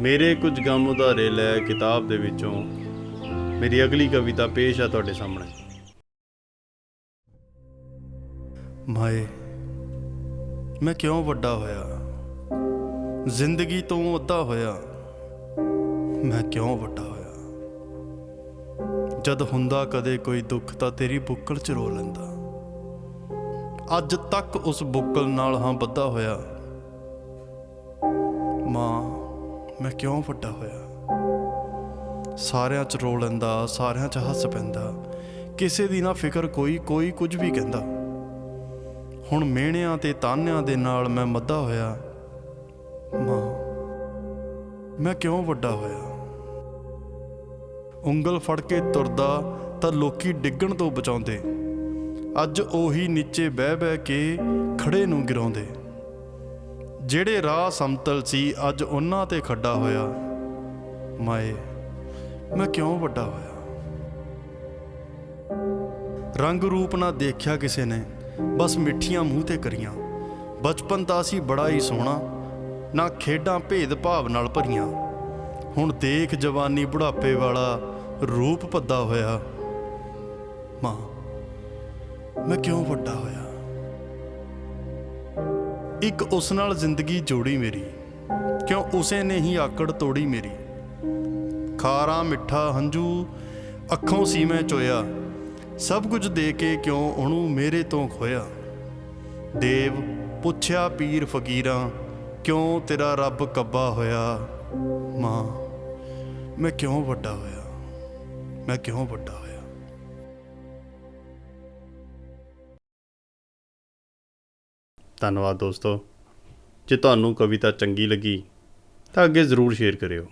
ਮੇਰੇ ਕੁਝ ਗਮ ਉਧਾਰੇ ਲੈ ਕਿਤਾਬ ਦੇ ਵਿੱਚੋਂ ਮੇਰੀ ਅਗਲੀ ਕਵਿਤਾ ਪੇਸ਼ ਆ ਤੁਹਾਡੇ ਸਾਹਮਣੇ। ਮਾਏ, ਮੈਂ ਕਿਉਂ ਵੱਡਾ ਹੋਇਆ? ਜ਼ਿੰਦਗੀ ਤੋਂ ਅੱਧਾ ਹੋਇਆ, ਮੈਂ ਕਿਉਂ ਵੱਡਾ ਹੋਇਆ? ਜਦ ਹੁੰਦਾ ਕਦੇ ਕੋਈ ਦੁੱਖ ਤਾਂ ਤੇਰੀ ਬੁੱਕਲ ਚ ਰੋ ਲੈਂਦਾ। ਅੱਜ ਤੱਕ ਉਸ ਬੁੱਕਲ ਨਾਲ ਹਾਂ ਬੱਧਾ ਹੋਇਆ। ਮਾਂ ਮੈਂ ਕਿਉਂ ਵੱਡਾ ਹੋਇਆ? ਸਾਰਿਆਂ 'ਚ ਰੋ ਲੈਂਦਾ, ਸਾਰਿਆਂ 'ਚ ਹੱਸ ਪੈਂਦਾ। ਕਿਸੇ ਦੀ ਨਾ ਫਿਕਰ ਕੋਈ ਕੋਈ ਕੁਝ ਵੀ ਕਹਿੰਦਾ। ਹੁਣ ਮਿਹਣਿਆਂ ਤੇ ਤਾਨਿਆਂ ਦੇ ਨਾਲ ਮੈਂ ਮੱਧਾ ਹੋਇਆ। ਮਾਂ, ਮੈਂ ਕਿਉਂ ਵੱਡਾ ਹੋਇਆ? ਉਂਗਲ ਫੜ ਕੇ ਤੁਰਦਾ ਤਾਂ ਲੋਕੀ ਡਿੱਗਣ ਤੋਂ ਬਚਾਉਂਦੇ। ਅੱਜ ਉਹੀ ਨੀਚੇ ਬਹਿ ਬਹਿ ਕੇ ਖੜੇ ਨੂੰ ਗਿਰਾਉਂਦੇ। ਜਿਹੜੇ ਰਾਹ ਸਮਤਲ ਸੀ, ਅੱਜ ਉਹਨਾਂ ਤੇ ਖੱਡਾ ਹੋਇਆ। ਮਾਏ, ਮੈਂ ਕਿਉਂ ਵੱਡਾ ਹੋਇਆ? ਰੰਗ ਰੂਪ ਨਾ ਦੇਖਿਆ ਕਿਸੇ ਨੇ, ਬਸ ਮਿੱਠੀਆਂ ਮੂੰਹ ਤੇ ਕਰੀਆਂ। ਬਚਪਨ ਤਾਂ ਸੀ ਬੜਾ ਹੀ ਸੋਹਣਾ, ਨਾ ਖੇਡਾਂ ਭੇਦ ਭਾਵ ਨਾਲ ਭਰੀਆਂ। ਹੁਣ ਦੇਖ ਜਵਾਨੀ ਬੁਢਾਪੇ ਵਾਲਾ ਰੂਪ ਭੱਦਾ ਹੋਇਆ। ਮਾਂ, ਮੈਂ ਕਿਉਂ ਵੱਡਾ ਹੋਇਆ? ਇੱਕ ਉਸ ਨਾਲ ਜ਼ਿੰਦਗੀ ਜੋੜੀ ਮੇਰੀ, ਕਿਉਂ ਉਸੇ ਨੇ ਹੀ ਆਕੜ ਤੋੜੀ ਮੇਰੀ। ਖਾਰਾ ਮਿੱਠਾ ਹੰਝੂ ਅੱਖੋਂ ਸੀ ਚੋਇਆ, ਸਭ ਕੁਝ ਦੇ ਕੇ ਕਿਉਂ ਉਹਨੂੰ ਮੇਰੇ ਤੋਂ ਖੋਇਆ। ਦੇਵ ਪੁੱਛਿਆ ਪੀਰ ਫਕੀਰਾਂ, ਕਿਉਂ ਤੇਰਾ ਰੱਬ ਕੱਬਾ ਹੋਇਆ? ਮਾਂ, ਮੈਂ ਕਿਉਂ ਵੱਡਾ ਹੋਇਆ? ਮੈਂ ਕਿਉਂ ਵੱਡਾ ਹੋਇਆ? ਧੰਨਵਾਦ ਦੋਸਤੋ। ਜੇ ਤੁਹਾਨੂੰ ਕਵਿਤਾ ਚੰਗੀ ਲੱਗੀ ਤਾਂ ਅੱਗੇ ਜ਼ਰੂਰ ਸ਼ੇਅਰ ਕਰਿਓ।